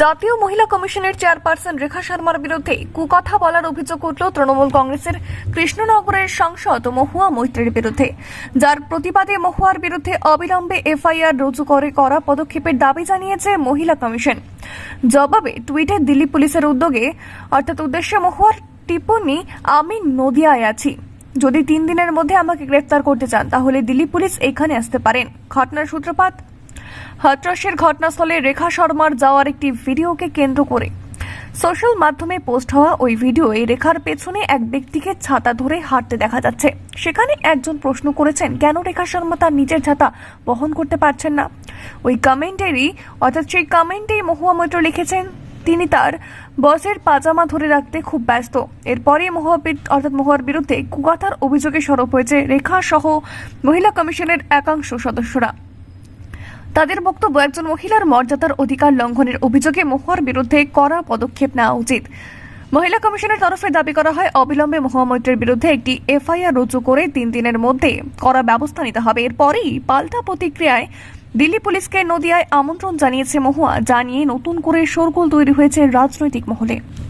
জাতীয় মহিলা কমিশনের চেয়ারপারসন রেখা শর্মার বিরুদ্ধে কুকথা বলার অভিযোগ উঠল তৃণমূল কংগ্রেসের কৃষ্ণনগরের সাংসদ মহুয়া মৈত্রের বিরুদ্ধে। যার প্রতিবাদে মহুয়ার বিরুদ্ধে অবিলম্বে এফআইআর রুজু করে করা পদক্ষেপের দাবি জানিয়েছে মহিলা কমিশন। জবাবে টুইটে দিল্লি পুলিশের উদ্যোগে, অর্থাৎ উদ্দেশ্যে মহুয়ার টিপ্পণী আমি নদিয়ায় আছি। যদি তিন দিনের মধ্যে আমাকে গ্রেফতার করতে চান, তাহলে দিল্লি পুলিশ এখানে আসতে পারেন। ঘটনার সূত্রপাত হাতরাসের ঘটনাস্থলে রেখা শর্মার যাওয়ার একটি ভিডিওকে কেন্দ্র করে। সোশ্যাল মাধ্যমে পোস্ট হওয়া ওই ভিডিওয়ে রেখার পেছনে এক ব্যক্তিকে ছাতা ধরে হাঁটতে দেখা যাচ্ছে। সেখানে একজন প্রশ্ন করেছেন, কেন রেখা শর্মা তার নিজের ছাতা বহন করতে পারছেন না? ওই কমেন্টেরই, অর্থাৎ সেই কমেন্টেই মহুয়া মৈত্র লিখেছেন, তিনি তার বসের পাজামা ধরে রাখতে খুব ব্যস্ত। এরপরে মহুয়া বির- অর্থাৎ মহুয়ার বিরুদ্ধে কুগাথার অভিযোগে সরব হয়েছে রেখা সহ মহিলা কমিশনের একাংশ সদস্যরা। তাদের বক্তব্য একজন মহিলার মর্যাদার অধিকার লঙ্ঘনের অভিযোগে মহুয়ার বিরুদ্ধে কড়া পদক্ষেপ নেওয়া উচিত। মহিলা কমিশনের তরফে দাবি করা হয়, অবিলম্বে মহুয়া মৈত্রের বিরুদ্ধে একটি এফআইআর রুজু করে তিন দিনের মধ্যে কড়া ব্যবস্থা নিতে হবে। এরপরেই পাল্টা প্রতিক্রিয়ায় দিল্লি পুলিশকে নদিয়ায় আমন্ত্রণ জানিয়েছে মহুয়া জানিয়ে নতুন করে শোরগোল তৈরি হয়েছে রাজনৈতিক মহলে।